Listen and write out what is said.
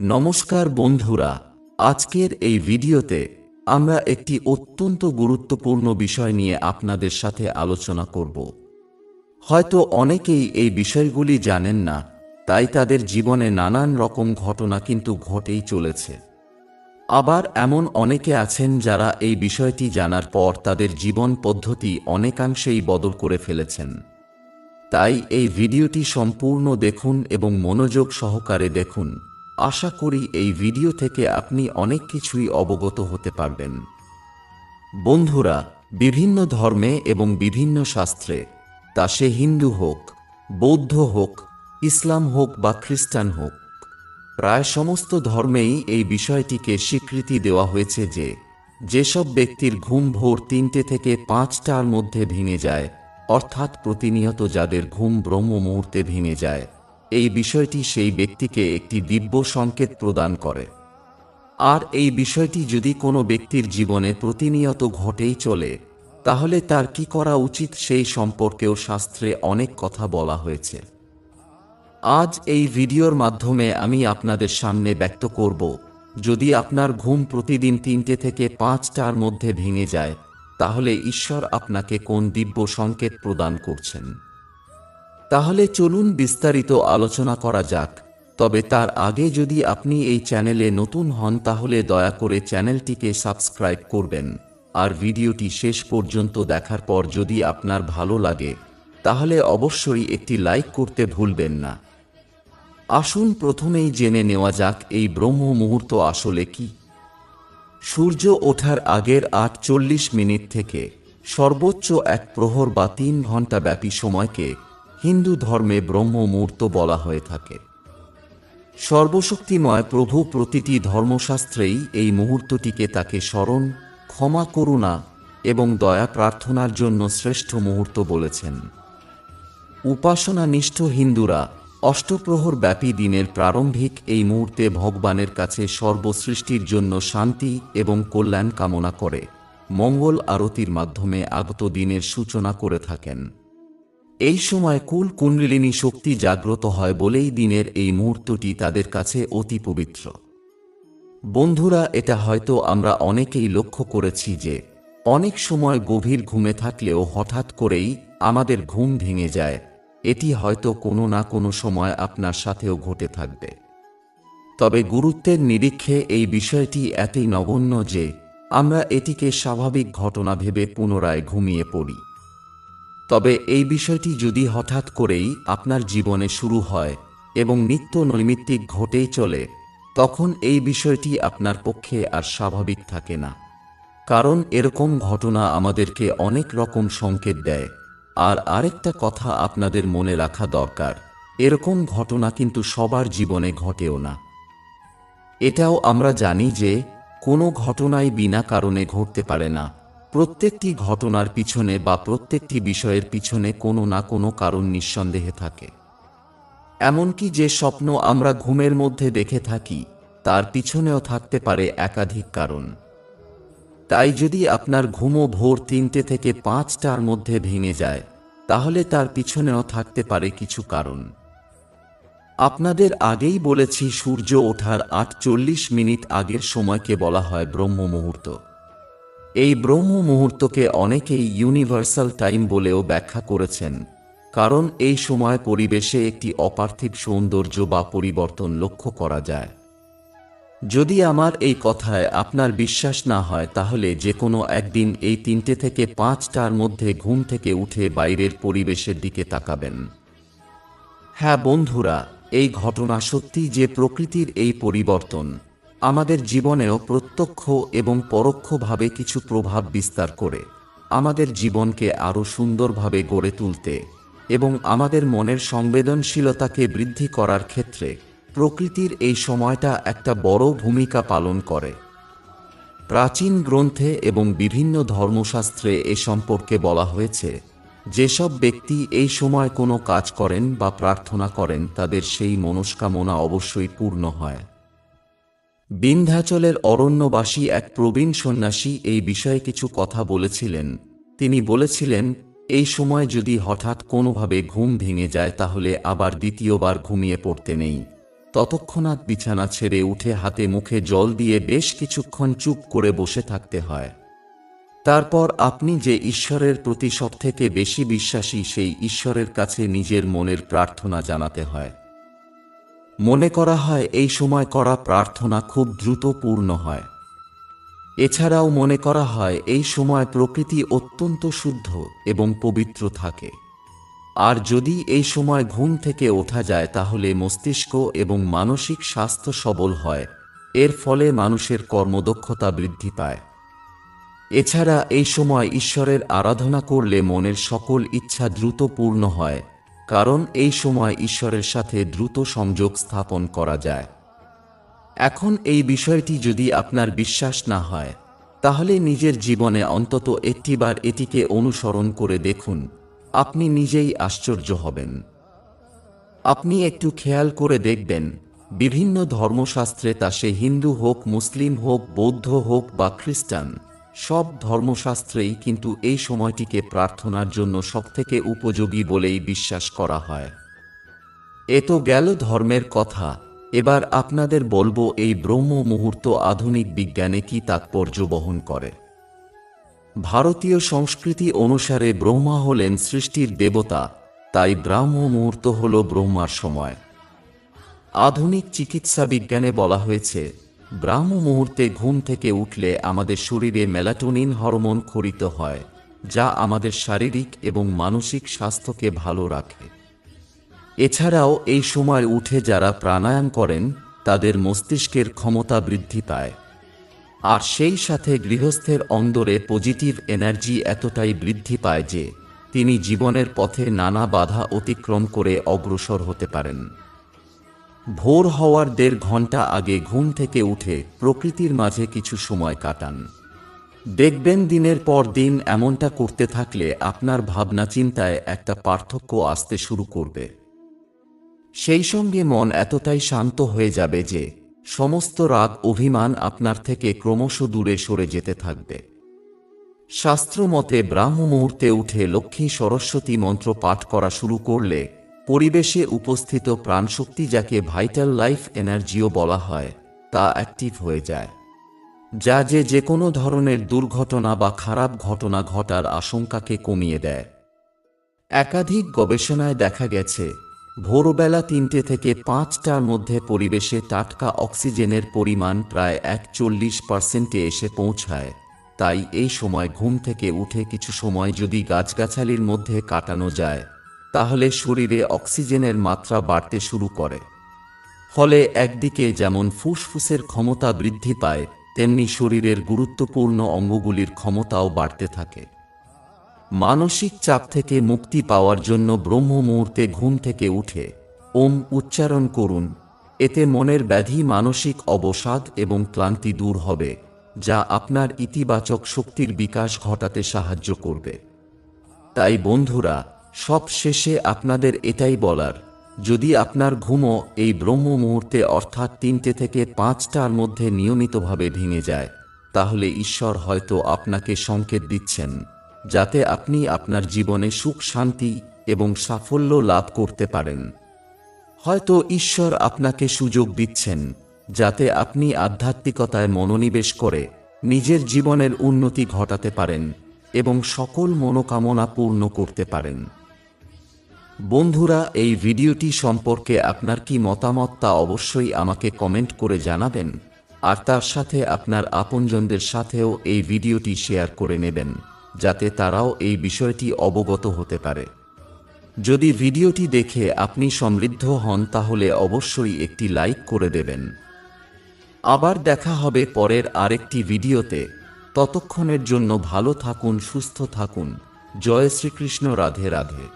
নমস্কার বন্ধুরা, আজকের এই ভিডিওতে আমরা একটি অত্যন্ত গুরুত্বপূর্ণ বিষয় নিয়ে আপনাদের সাথে আলোচনা করব। হয়তো অনেকেই এই বিষয়গুলি জানেন না, তাই তাদের জীবনে নানান রকম ঘটনা কিন্তু ঘটেই চলেছে। আবার এমন অনেকে আছেন যারা এই বিষয়টি জানার পর তাদের জীবন পদ্ধতি অনেকাংশেই বদল করে ফেলেছেন। তাই এই ভিডিওটি সম্পূর্ণ দেখুন এবং মনোযোগ সহকারে দেখুন। আশা করি এই ভিডিও থেকে আপনি অনেক কিছুই অবগত হতে পারবেন। বন্ধুরা, বিভিন্ন ধর্মে এবং বিভিন্ন শাস্ত্রে, তা সে হিন্দু হোক, বৌদ্ধ হোক, ইসলাম হোক বা খ্রিস্টান হোক, প্রায় সমস্ত ধর্মেই এই বিষয়টিকে স্বীকৃতি দেওয়া হয়েছে যে, যেসব ব্যক্তির ঘুম ভোর তিনটে থেকে পাঁচটার মধ্যে ভেঙে যায়, অর্থাৎ প্রতিনিয়ত যাদের ঘুম ব্রহ্ম মুহূর্তে ভেঙে যায় এই বিষয়টি সেই ব্যক্তিকে একটি দিব্য সংকেত প্রদান করে। আর এই বিষয়টি যদি কোনো ব্যক্তির জীবনে প্রতিনিয়ত ঘটেই চলে, তাহলে তার কি করা উচিত সেই সম্পর্কেও শাস্ত্রে অনেক কথা বলা হয়েছে। আজ এই ভিডিওর মাধ্যমে আমি আপনাদের সামনে ব্যক্ত করব, যদি আপনার ঘুম প্রতিদিন তিনটে থেকে পাঁচটার মধ্যে ভেঙে যায়, তাহলে ঈশ্বর আপনাকে কোন দিব্য সংকেত প্রদান করছেন? তাহলে চলুন বিস্তারিত আলোচনা করা যাক। তবে তার আগে যদি আপনি এই চ্যানেলে নতুন হন, তাহলে দয়া করে চ্যানেলটিকে সাবস্ক্রাইব করবেন। আর ভিডিওটি শেষ পর্যন্ত দেখার পর যদি আপনার ভালো লাগে, তাহলে অবশ্যই একটি লাইক করতে ভুলবেন না। আসুন প্রথমেই জেনে নেওয়া যাক এই ব্রহ্ম মুহূর্ত আসলে কি। সূর্য ওঠার আগের আটচল্লিশ মিনিট থেকে সর্বোচ্চ এক প্রহর বা তিন ঘণ্টা ব্যাপী সময়কে হিন্দু ধর্মে ব্রহ্ম মুহূর্ত বলা হয়ে থাকে। সর্বশক্তিময় প্রভু প্রতিটি ধর্মশাস্ত্রেই এই মুহূর্তটিকে তাকে স্মরণ, ক্ষমা, করুণা এবং দয়া প্রার্থনার জন্য শ্রেষ্ঠ মুহূর্ত বলেছেন। উপাসনানিষ্ঠ হিন্দুরা অষ্টপ্রহর ব্যাপী দিনের প্রারম্ভিক এই মুহূর্তে ভগবানের কাছে সর্বসৃষ্টির জন্য শান্তি এবং কল্যাণ কামনা করে, মঙ্গল আরতির মাধ্যমে আগত দিনের সূচনা করে থাকেন। এই সময় কুল কুণ্ডলিনী শক্তি জাগ্রত হয় বলেই দিনের এই মুহূর্তটি তাদের কাছে অতি পবিত্র। বন্ধুরা, এটা হয়তো আমরা অনেকেই লক্ষ্য করেছি যে, অনেক সময় গভীর ঘুমে থাকলেও হঠাৎ করেই আমাদের ঘুম ভেঙে যায়। এটি হয়তো কোনো না কোনো সময় আপনার সাথেও ঘটে থাকবে। তবে গুরুত্বের নিরীক্ষে এই বিষয়টি এতই নগণ্য যে, আমরা এটিকে স্বাভাবিক ঘটনা ভেবে পুনরায় ঘুমিয়ে পড়ি। তবে এই বিষয়টি যদি হঠাৎ করেই আপনার জীবনে শুরু হয় এবং নিত্য নৈমিত্তিক ঘটেই চলে, তখন এই বিষয়টি আপনার পক্ষে আর স্বাভাবিক থাকে না। কারণ এরকম ঘটনা আমাদেরকে অনেক রকম সংকেত দেয়। আর আরেকটা কথা আপনাদের মনে রাখা দরকার, এরকম ঘটনা কিন্তু সবার জীবনে ঘটেও না। এটাও আমরা জানি যে কোনো ঘটনাই বিনা কারণে ঘটতে পারে না। প্রত্যেকটি ঘটনার পিছনে বা প্রত্যেকটি বিষয়ের পিছনে কোনো না কোনো কারণ নিঃসন্দেহে থাকে। এমনকি যে স্বপ্ন আমরা ঘুমের মধ্যে দেখে থাকি, তার পিছনেও থাকতে পারে একাধিক কারণ। তাই যদি আপনার ঘুমো ভোর তিনটে থেকে পাঁচটার মধ্যে ভেঙে যায়, তাহলে তার পিছনেও থাকতে পারে কিছু কারণ। আপনাদের আগেই বলেছি সূর্য ওঠার আটচল্লিশ মিনিট আগের সময়কে বলা হয় ব্রহ্ম মুহূর্ত এই ব্রহ্ম মুহূর্তকে অনেকেই ইউনিভার্সাল টাইম বলেও ব্যাখ্যা করেছেন, কারণ এই সময় পরিবেশে একটি অপার্থিব সৌন্দর্য বা পরিবর্তন লক্ষ্য করা যায়। যদি আমার এই কথায় আপনার বিশ্বাস না হয়, তাহলে যে কোনো একদিন এই তিনটে থেকে পাঁচটার মধ্যে ঘুম থেকে উঠে বাইরের পরিবেশের দিকে তাকাবেন। হ্যাঁ বন্ধুরা, এই ঘটনা সত্যি যে প্রকৃতির এই পরিবর্তন আমাদের জীবনেও প্রত্যক্ষ এবং পরোক্ষভাবে কিছু প্রভাব বিস্তার করে। আমাদের জীবনকে আরও সুন্দরভাবে গড়ে তুলতে এবং আমাদের মনের সংবেদনশীলতাকে বৃদ্ধি করার ক্ষেত্রে প্রকৃতির এই সময়টা একটা বড় ভূমিকা পালন করে। প্রাচীন গ্রন্থে এবং বিভিন্ন ধর্মশাস্ত্রে এ সম্পর্কে বলা হয়েছে, যেসব ব্যক্তি এই সময় কোনো কাজ করেন বা প্রার্থনা করেন তাদের সেই মনস্কামনা অবশ্যই পূর্ণ হয়। বিন্ধ্যাচলের অরণ্যবাসী এক প্রবীণ সন্ন্যাসী এই বিষয়ে কিছু কথা বলেছিলেন। তিনি বলেছিলেন, এই সময় যদি হঠাৎ কোনোভাবে ঘুম ভেঙে যায় তাহলে আবার দ্বিতীয়বার ঘুমিয়ে পড়তে নেই। ততক্ষণাৎ বিছানা ছেড়ে উঠে হাতে মুখে জল দিয়ে বেশ কিছুক্ষণ চুপ করে বসে থাকতে হয়। তারপর আপনি যে ঈশ্বরের প্রতি সবথেকে বেশি বিশ্বাসী সেই ঈশ্বরের কাছে নিজের মনের প্রার্থনা জানাতে হয়। মনে করা হয় এই সময় করা প্রার্থনা খুব দ্রুত পূর্ণ হয়। এছাড়াও মনে করা হয় এই সময় প্রকৃতি অত্যন্ত শুদ্ধ এবং পবিত্র থাকে। আর যদি এই সময় ঘুম থেকে ওঠা যায় তাহলে মস্তিষ্ক এবং মানসিক স্বাস্থ্য সবল হয়। এর ফলে মানুষের কর্মদক্ষতা বৃদ্ধি পায়। এছাড়া এই সময় ঈশ্বরের আরাধনা করলে মনের সকল ইচ্ছা দ্রুত পূর্ণ হয়। কারণ এই সময় ঈশ্বরের সাথে দ্রুত সংযোগ স্থাপন করা যায়। এখন এই বিষয়টি যদি আপনার বিশ্বাস না হয়, তাহলে নিজের জীবনে অন্তত একটিবার এটিকে অনুসরণ করে দেখুন। আপনি নিজেই আশ্চর্য হবেন। আপনি একটু খেয়াল করে দেখবেন, বিভিন্ন ধর্মশাস্ত্রে তা সে হিন্দু হোক, মুসলিম হোক, বৌদ্ধ হোক বা খ্রিস্টান। সব ধর্মশাস্ত্রেই কিন্তু এই সময়টিকে প্রার্থনার জন্য সবথেকে উপযোগী বলেই বিশ্বাস করা হয়। এ তো গেল ধর্মের কথা। এবার আপনাদের বলব এই ব্রহ্ম মুহূর্ত আধুনিক বিজ্ঞানে কি তাৎপর্য বহন করে? ভারতীয় সংস্কৃতি অনুসারে ব্রহ্মা হলেন সৃষ্টির দেবতা, তাই ব্রাহ্ম মুহূর্ত হল ব্রহ্মার সময়। আধুনিক চিকিৎসা বিজ্ঞানে বলা হয়েছে ব্রাহ্ম মুহূর্তে ঘুম থেকে উঠলে আমাদের শরীরে মেলাটোনিন হরমোন খরিত হয়, যা আমাদের শারীরিক এবং মানসিক স্বাস্থ্যকে ভালো রাখে। এছাড়াও এই সময় উঠে যারা প্রাণায়াম করেন, তাদের মস্তিষ্কের ক্ষমতা বৃদ্ধি পায়। আর সেই সাথে গৃহস্থের অন্দরে পজিটিভ এনার্জি এতটাই বৃদ্ধি পায় যে, তিনি জীবনের পথে নানা বাধা অতিক্রম করে অগ্রসর হতে পারেন। ভোর হওয়ার দেড় ঘণ্টা আগে ঘুম থেকে উঠে প্রকৃতির মাঝে কিছু সময় কাটান। দেখবেন দিনের পর দিন এমনটা করতে থাকলে আপনার ভাবনা চিন্তায় একটা পার্থক্য আসতে শুরু করবে। সেই সঙ্গে মন এতটাই শান্ত হয়ে যাবে যে সমস্ত রাগ, অভিমান আপনার থেকে ক্রমশ দূরে সরে যেতে থাকবে। শাস্ত্রমতে ব্রাহ্ম মুহূর্তে উঠে লক্ষ্মী সরস্বতী মন্ত্র পাঠ করা শুরু করলে পরিবেশে উপস্থিত প্রাণশক্তি যাকে ভাইটাল লাইফ এনার্জিও বলা হয়, তা অ্যাক্টিভ হয়ে যায়। যা যে যে কোনো ধরনের দুর্ঘটনা বা খারাপ ঘটনা ঘটার আশঙ্কাকে কমিয়ে দেয়। একাধিক গবেষণায় দেখা গেছে, ভোরবেলা তিনটে থেকে পাঁচটার মধ্যে পরিবেশে টাটকা অক্সিজেনের পরিমাণ প্রায় একচল্লিশ পার্সেন্টে এসে পৌঁছায়। তাই এই সময় ঘুম থেকে উঠে কিছু সময় যদি গাছগাছালির মধ্যে কাটানো যায় তাহলে শরীরে অক্সিজেনের মাত্রা বাড়তে শুরু করে। ফলে একদিকে যেমন ফুসফুসের ক্ষমতা বৃদ্ধি পায়, তেমনি শরীরের গুরুত্বপূর্ণ অঙ্গগুলির ক্ষমতাও বাড়তে থাকে। মানসিক চাপ থেকে মুক্তি পাওয়ার জন্য ব্রহ্ম মুহূর্তে ঘুম থেকে উঠে, ওম উচ্চারণ করুন। এতে মনের ব্যাধি মানসিক অবসাদ এবং ক্লান্তি দূর হবে, যা আপনার ইতিবাচক শক্তির বিকাশ ঘটাতে সাহায্য করবে। তাই বন্ধুরা সব শেষে আপনাদের এটাই বলার, যদি আপনার ঘুমও এই ব্রহ্ম মুহূর্তে অর্থাৎ তিনটে থেকে পাঁচটার মধ্যে নিয়মিতভাবে ভেঙে যায়, তাহলে ঈশ্বর হয়তো আপনাকে সংকেত দিচ্ছেন, যাতে আপনি আপনার জীবনে সুখ, শান্তি এবং সাফল্য লাভ করতে পারেন। হয়তো ঈশ্বর আপনাকে সুযোগ দিচ্ছেন, যাতে আপনি আধ্যাত্মিকতায় মনোনিবেশ করে নিজের জীবনের উন্নতি ঘটাতে পারেন এবং সকল মনোকামনা পূর্ণ করতে পারেন। বন্ধুরা, এই ভিডিওটি সম্পর্কে আপনার কি মতামত তা অবশ্যই আমাকে কমেন্ট করে জানাবেন। আর তার সাথে আপনার আপনজনদের সাথেও এই ভিডিওটি শেয়ার করে নেবেন, যাতে তারাও এই বিষয়টি অবগত হতে পারে। যদি ভিডিওটি দেখে আপনি সমৃদ্ধ হন, তাহলে অবশ্যই একটি লাইক করে দেবেন। আবার দেখা হবে পরের আরেকটি ভিডিওতে। ততক্ষণের জন্য ভালো থাকুন, সুস্থ থাকুন। জয় শ্রীকৃষ্ণ, রাধে রাধে।